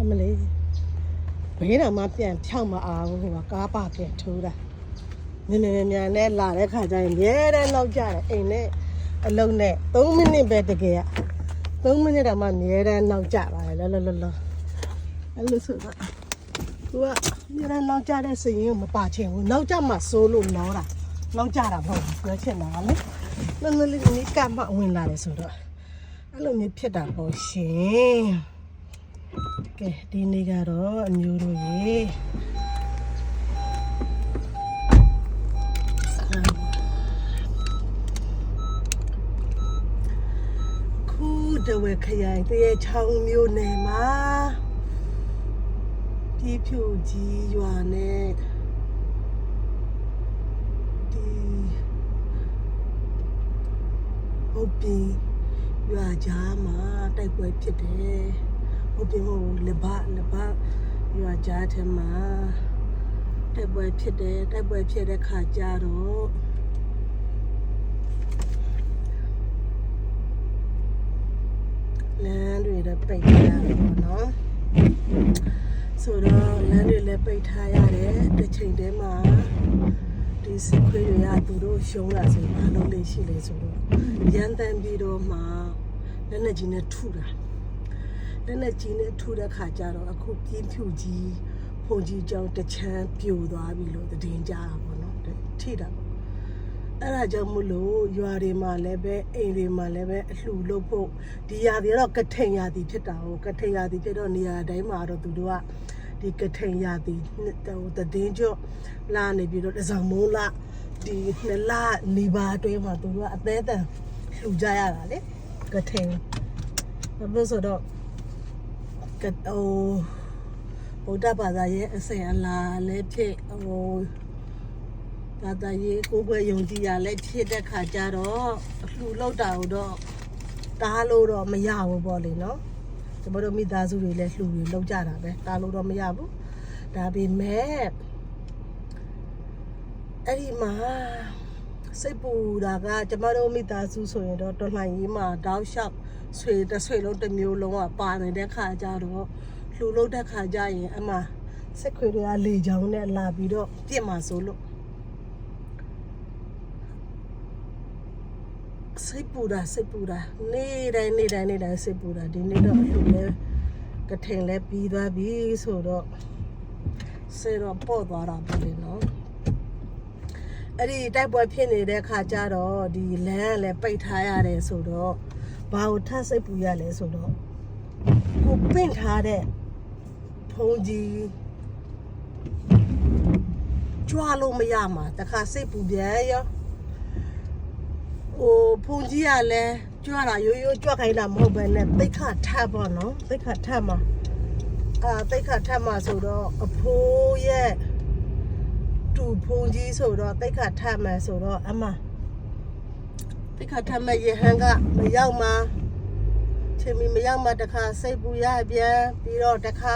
အမလေးဘေးတော်မှပြန်ဖြောက်မအောင်ဟိုကကားပါပြန်ထိုးတာနည်းနည်းမြန်နဲ့လာတဲ့ခါကျရင်မြဲတမ်းလောက်ကြတယ်အိမ်နဲ့အလုံးနဲ့3မိနစ်ပဲတကယ်က3မိနစ်တော့မှမြဲတမ်းနောက်ကြပါတယ်လောလောလောလောအဲ့လိုဆိုတော့သူကမြဲတမ်းနောက်ကြတဲ့စရင်ကိုမပါချင်ဘူးနောက်ကြမှစိုးလို့လောတာနောက်ကြတာမဟုတ်ဘူးပြောချင်တာကလေလောလောလေးနီးကမှဝင်လာတယ်ဆိုတော့အဲ့လိုမျိုးဖြစ်တာပေါ့ရှင် ကဲဒီနေ့ကတော့အမျိုးတို့ရေခုတဝဲခရိုင်တရေချောင်းမျိုးနယ်မှာပြဖြူကြီးရွာနဲ့ဒီဟုတ်ပြီရွာကြားမှာတိုက်ပွဲဖြစ်တယ် ဟုတ်ပြီဟိုလဘလဘရွာကြားထဲမှာတိုက်ပွဲဖြစ်တယ်တိုက်ပွဲဖြစ်တဲ့ခါကျတော့လမ်းတွေလည်းပိတ်ထားရတယ်ပေါ့နော်ဆိုတော့လမ်းတွေလည်းပိတ်ထားရတယ်တစ်ချိန်တည်းမှာဒီစစ်ခွေးတွေကသူတို့ရှုံးလာစေဘာလို့လဲရှိလဲဆိုတော့ရန်တမ်းပြီးတော့မှလက်နဲ့ကြီးနဲ့ထုတာ လက်နဲ့ကြီးနဲ့ထူတဲ့ခါကျတော့အခုပြင်းဖြူကြီးဖုန်ကြီးကြောင့်တချမ်းပြိုသွားပြီလို့သတင်းကြတာပေါ့နော်ထိတာပေါ့အဲ့ဒါကြောင့်မလို့ရွာတွေမှာလည်းပဲအိမ်တွေမှာလည်းပဲအလှလုပ်ဖို့ဒီရာတွေကတော့ကထိန်ရာသီဖြစ်တာဟုတ်ကထိန်ရာသီဖြစ်တော့နေရာတိုင်းမှာတော့သူတို့ကဒီကထိန်ရာသီဟိုသတင်းကြော့လာနေပြီးတော့တစောင်းမိုးလာဒီနှစ်လနေပါအတွင်းမှာသူတို့ကအသေးအတန်လှူကြရတာလေကထိန်ဘာလို့ဆိုတော့ ကဟိုဗုဒ္ဓဘာသာရဲ့အစဉ်အလာလည်းဖြစ်ဟိုဘာသာရေးကိုယ်ွယ်ယုံကြည်ရလည်းဖြစ်တဲ့ခါကျတော့အလှလောက်တာတော့တားလို့တော့မရဘူးပေါ့လေနော်ကျမတို့မိသားစုတွေလည်းလှူတွေလောက်ကြတာပဲတားလို့တော့မရဘူးဒါပေမဲ့အဲ့ဒီမှာ စိတ်ပူတာကကျမတို့မိသားစုဆိုရင်တော့တော်လှန်ရေးမှာတောက်လျှောက်ဆွေတစ်ဆွေလုံးတစ်မျိုးလုံးကပါနေတဲ့ခါကျတော့လှူလို့တဲ့ခါကျရင်အမစစ်ခွေတွေကလေချောင်းနဲ့လာပြီးတော့ပြစ်မှာဆိုလို့စိတ်ပူတာစိတ်ပူတာနေ့တိုင်းနေ့တိုင်းနေ့တိုင်းစိတ်ပူတာဒီနေ့တော့လှူလဲကထင်လဲပြီးသွားပြီဆိုတော့စေတော့ပေါ့သွားတာပေါ့လေနော် အဲ့ဒီတိုက်ပွဲဖြစ်နေတဲ့ခါကျတော့ဒီလမ်းကလည်းပိတ်ထားရတယ်ဆိုတော့ဘာကိုထပ်စိတ်ပူရလဲဆိုတော့ကိုပင့်ထားတဲ့ဖုန်ကြီးကြွားလို့မရမှာတခါစိတ်ပူပြန်ရောဟိုဖုန်ကြီးကလည်းကြွားတာရိုးရိုးကြွခိုင်းတာမဟုတ်ပဲနဲ့တိတ်ခထပ်ပေါ့နော်တိတ်ခထပ်မှာအာတိတ်ခထပ်မှာဆိုတော့အဖိုးရဲ့ တူဖုန်ကြီးဆိုတော့တိတ်ခါထမယ်ဆိုတော့အမတိတ်ခါထမယ်ရဟန်းကမရောက်မှချင်းမီမရောက်မှတခါစိတ်ပူရပြန်ပြီးတော့တခါ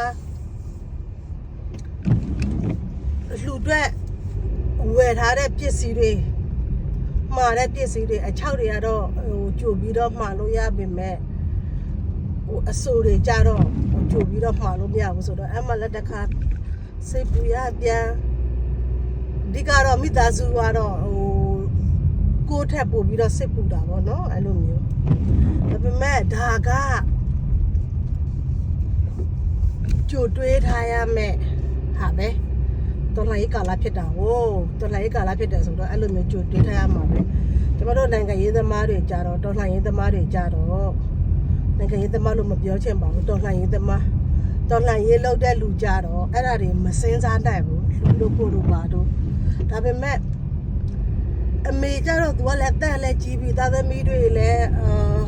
လှူတွက်ဝယ်ထားတဲ့ပစ္စည်းတွေမှားတဲ့ပစ္စည်းတွေအချောက်တွေကတော့ဟိုကြိုပြီးတော့မှားလို့ရပါမယ်ဟိုအဆိုတွေကြတော့ကြိုပြီးတော့မှားလို့မရဘူးဆိုတော့အမလည်းတခါစိတ်ပူရပြန် ဒီကတော့မိသားစုကတော့ဟိုကိုယ့်ထက်ပို့ပြီးတော့စစ်ပူတာပေါ့နော်အဲ့လိုမျိုးဒါပေမဲ့ဒါကကြိုတွေးထားရမယ်ဟာပဲတော်လိုင်းကာလာဖြစ်တာဟိုတော်လိုင်းကာလာဖြစ်တယ်ဆိုတော့အဲ့လိုမျိုးကြိုတွေးထားရမှာပဲကျမတို့နိုင်ငံရေးသမားတွေကြတော့တော်လှန်ရေးသမားတွေကြတော့နိုင်ငံရေးသမားလို့မပြောချင်ပါဘူးတော်လှန်ရေးသမားတော်လှန်ရေးလုပ်တဲ့လူကြတော့အဲ့ဒါတွေမစင်းစားနိုင်ဘူးလူလို့ဖို့လို့ပါတော့ ဒါပေမဲ့အမေကျတော့သူကလည်းတက်လည်းကြီးပြီသားသမီးတွေလည်းအာ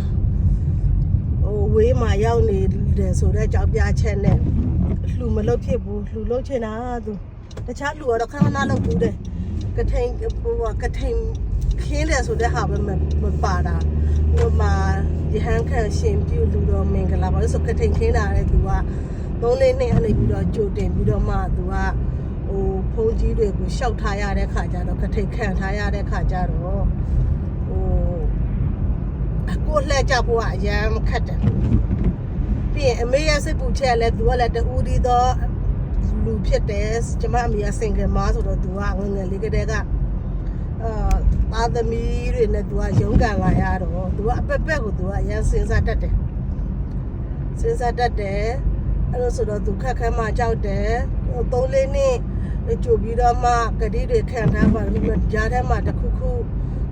ဟိုဝေးမှာရောက်နေတယ်ဆိုတော့ကြောက်ပြချက်နဲ့လှူမလုပ်ဖြစ်ဘူးလှူလုပ်ချင်တာသူတခြားလှူတော့ခဏခဏလုပ်ဘူးတဲ့ကထိန်ဟိုကထိန်ခင်းတယ်ဆိုတဲ့ဟာပဲမပါတာဟိုမှာဒီဟန်ခန့်ရှင်ပြုလူတော်မင်္ဂလာပါလို့ဆိုကထိန်ခင်းတာလေသူကသုံးလေးနှစ်အနေပြီးတော့ကြိုတင်ပြီးတော့မှသူကဟို ဖုန်းကြီးတွေကိုရှောက်ထားရတဲ့ခါကျတော့ကထိန်ခံထားရတဲ့ခါကျတော့ဟိုအကိုလှည့်ကြဖို့ကအရန်ခက်တယ်ပြီးပြီးရင်အမေရဲ့စိတ်ပူချက်လည်းသူကလည်းတူဒီတော့လူဖြစ်တယ်ကျမအမေကစင်ကမာဆိုတော့သူကငငယ်လေးကတည်းကအာသားသမီးတွေနဲ့သူကရုန်းကန်လာရတော့သူကအပက်ပက်ကိုသူကရန်စင်စားတတ်တယ်စင်စားတတ်တယ် အဲ့လိုဆိုတော့သူခက်ခဲမှကြောက်တယ်သုံးလေးနှစ်ကြိုပြီးတော့မှဂတိတွေခံထားပါလို့ကြားထဲမှာတစ်ခုခု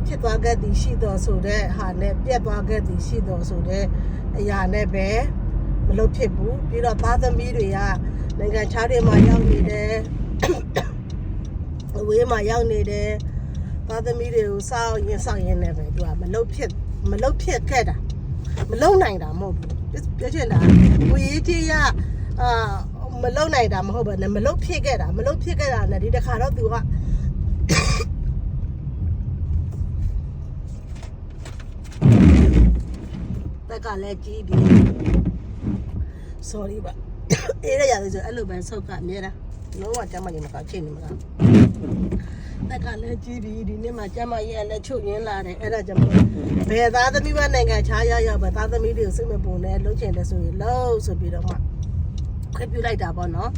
ဖြစ်သွားခဲ့သည်ရှိတော်ဆိုတဲ့ဟာနဲ့ပြက်သွားခဲ့သည်ရှိတော်ဆိုတဲ့အရာနဲ့ပဲမလုပ်ဖြစ်ဘူးပြီးတော့သားသမီးတွေကနိုင်ငံခြားတွေမှာရောက်နေတယ်အဝေးမှာရောက်နေတယ်သားသမီးတွေကိုစောင့်ရင်စောင့်ရင်လည်းပဲသူကမလုပ်ဖြစ်မလုပ်ဖြစ်ခဲ့တာမလုပ်နိုင်တာမဟုတ်ဘူး ပြောချင်တာကိုရေးကြီးရအာမလုံနိုင်တာမဟုတ်ပါနဲ့မလုံဖြစ်ခဲ့တာမလုံဖြစ်ခဲ့တာနဲ့ဒီတစ်ခါတော့သူကတက်ကလည်းကြီးပြီ sorry ပါအေးရရတယ်ဆိုအဲ့လိုပဲဆုတ်ကအမြဲတမ်းလုံးဝကျမကြီးမကောက်ချိန်နေမှာ တက်ကလည်းကြီးပြီဒီနေ့မှကျမကြီးကလည်းချုပ်ရင်းလာတယ်အဲ့ဒါကြောင့်ဘယ်သားသမီးမနိုင်ငံခြားရောက်ရောက်ပဲသားသမီးတွေကိုစိတ်မပူနဲ့လှုပ်ချင်တယ်ဆိုရင်လှုပ်ဆိုပြီးတော့မှခွင့်ပြုလိုက်တာပေါ့နော်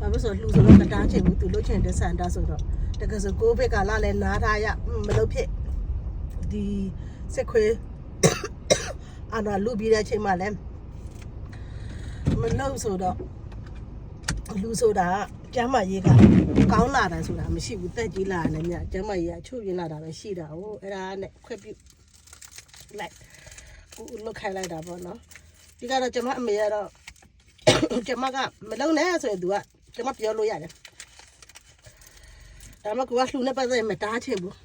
ဘာလို့ဆိုလှူဆိုတော့မတားချင်ဘူးသူလှုပ်ချင်တဲ့ဆန္ဒဆိုတော့တကယ်ဆိုကိုဗစ်ကလာလဲနားထားရမလုပ်ဖြစ်ဒီစစ်ခွေးအာနာလူပြီးတဲ့အချိန်မှလည်းမလို့ဆိုတော့ လူဆိုတာကျမ်းမာရေးကကောင်းလာတယ်ဆိုတာမရှိဘူးတက်ကြီးလာတယ်မြကျမ်းမာရေးကချုပ်ရင်လာတာပဲရှိတာဟိုအဲ့ဒါနဲ့ခွက်ပြုတ်လိုက်ကိုလုတ်ခိုင်းလိုက်တာပေါ့နော်ဒီကတော့ကျမအမေကတော့ကျမကမလုံနဲ့ဆိုရင် तू ကကျမပြောလို့ရတယ်ဒါမှကိုကလှူနေပတ်သက်မတားချင်ဘူး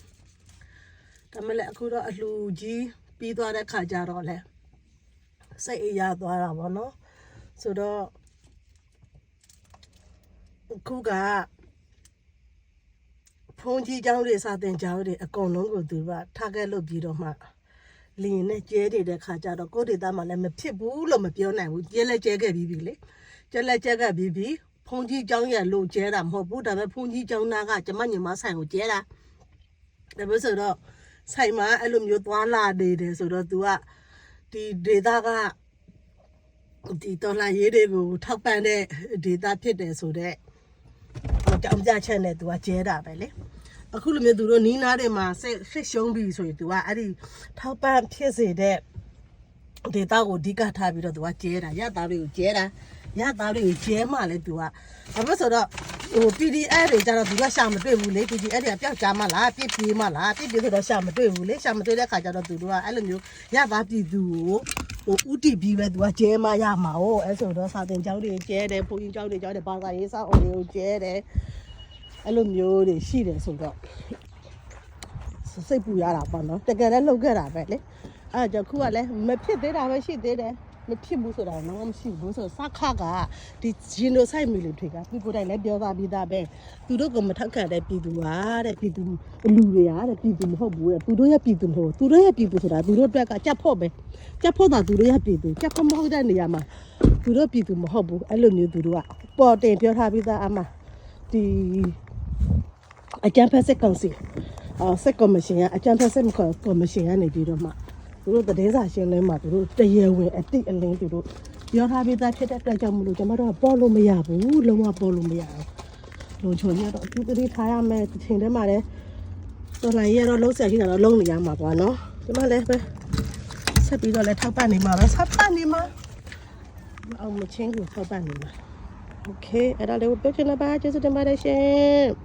ဒါမှလည်းအခုတော့အလှူကြီးပြီးသွားတဲ့ခါကျတော့လေစိတ်အေးရသွားတာပေါ့နော်ဆိုတော့ ခုကဖုန်ကြီးเจ้าတွေစာတင်เจ้าတွေအကုန်လုံးကိုသူကထားခဲ့လို့ပြီးတော့မှလင်းနဲ့ကျဲနေတဲ့ခါကျတော့ကိုယ့်ဒေတာမှလည်းမဖြစ်ဘူးလို့မပြောနိုင်ဘူးကျဲလဲကျဲခဲ့ပြီးပြီလေကျဲလဲကျဲခဲ့ပြီးပြီဖုန်ကြီးเจ้าရလို့ကျဲတာမဟုတ်ဘူးဒါပေမဲ့ဖုန်ကြီးเจ้าနာကကျမညီမဆိုင်ကိုကျဲတာဒါပဲဆိုတော့ဆိုင်မှာအဲ့လိုမျိုးသွားလာနေတယ်ဆိုတော့ तू ကဒီဒေတာက ဒီတော်လာရေးတွေကိုထောက်ပံ့တဲ့ဒေတာဖြစ်တယ်ဆိုတော့အ ကြောင်းပြချက်နဲ့သူကကျဲတာပဲလေအခုလိုမျိုးသူတို့နီးနားတွေမှာဆက်ဆစ်ရှုံးပြီဆိုရင်သူကအဲ့ဒီထောက်ပံ့ဖြစ်စေတဲ့ဒေတာကိုအဓိကထားပြီးတော့သူကကျဲတာရသားတွေကိုကျဲတာရသားတွေကိုကျဲမှလည်းသူကဘာလို့ဆိုတော့ ဟို PDF တွေကြတော့သူကရှာမတွေ့ဘူးလေ PDF တွေကပျောက်ကြမှလားပြစ်ပြေးမှလားပြစ်ပြေးဆိုတော့ရှာမတွေ့ဘူးလေရှာမတွေ့တဲ့ခါကျတော့သူတို့ကအဲ့လိုမျိုးရသားပြည်သူကိုဟိုဥတီပြီးပဲသူကကျဲမရမှာ哦အဲ့ဆိုတော့စာတင်ကျောင်းတွေကျဲတယ်ဘုန်းကြီးကျောင်းတွေကျောင်းတွေဘာသာရေးစာအုပ်တွေကိုကျဲတယ်အဲ့လိုမျိုးတွေရှိတယ်ဆိုတော့စိတ်ပူရတာပေါ့နော်တကယ်လည်းလှုပ်ခဲ့တာပဲလေအဲ့ကြောင့်ခုကလည်းမဖြစ်သေးတာပဲရှိသေးတယ် မဖြစ်ဘူးဆိုတာတော့မရှိဘူးဆိုစခကဒီဂျင်နိုဆိုက်မီလီတွေကပြီးကိုယ်တိုင်လည်းပြောသားပြီးသားပဲသူတို့ကမထောက်ခံတဲ့ပြည်သူဟာတဲ့ပြည်သူလူတွေဟာတဲ့ပြည်သူမဟုတ်ဘူးတဲ့သူတို့ရဲ့ပြည်သူမဟုတ်သူတို့ရဲ့ပြည်သူဆိုတာသူတို့အတွက်ကကြက်ဖို့ပဲကြက်ဖို့တာသူတို့ရဲ့ပြည်သူကြက်ဖို့မဟုတ်တဲ့နေရာမှာသူတို့ပြည်သူမဟုတ်ဘူးအဲ့လိုမျိုးသူတို့ကပေါ်တင်ပြောထားပြီးသားအမဒီအကြံဖက်စစ်ကောင်စီအော်စစ်ကော်မရှင်ကအကြံဖက်စစ်ကော်မရှင်ကနေပြီးတော့မှ သူတို့တည်င်းစာရှင်းလင်းမှာသူတို့တရေဝင်အတိအလင်းသူတို့ပြောထားပြီးသားဖြစ်တဲ့အတွက်ကြောင့်မလို့ကျွန်မတို့ကပေါ်လို့မရဘူးလုံးဝပေါ်လို့မရဘူးလုံချုံရတော့အတူတူထားရမယ်တစ်ချိန်တည်းမှာလည်းတော်လိုင်းရတော့လုံးဆက်ရှိတာတော့လုံးနေရမှာပေါ့နော်ကျွန်မလည်းပဲဆက်ပြီးတော့လည်းထောက်ပံ့နေမှာပဲဆက်ပံ့နေမှာအောင်မချင်းကိုထောက်ပံ့နေမှာโอเคအဲ့ဒါလေးကိုပြောချင်တာပါကျေးဇူးတင်ပါတယ်ရှင်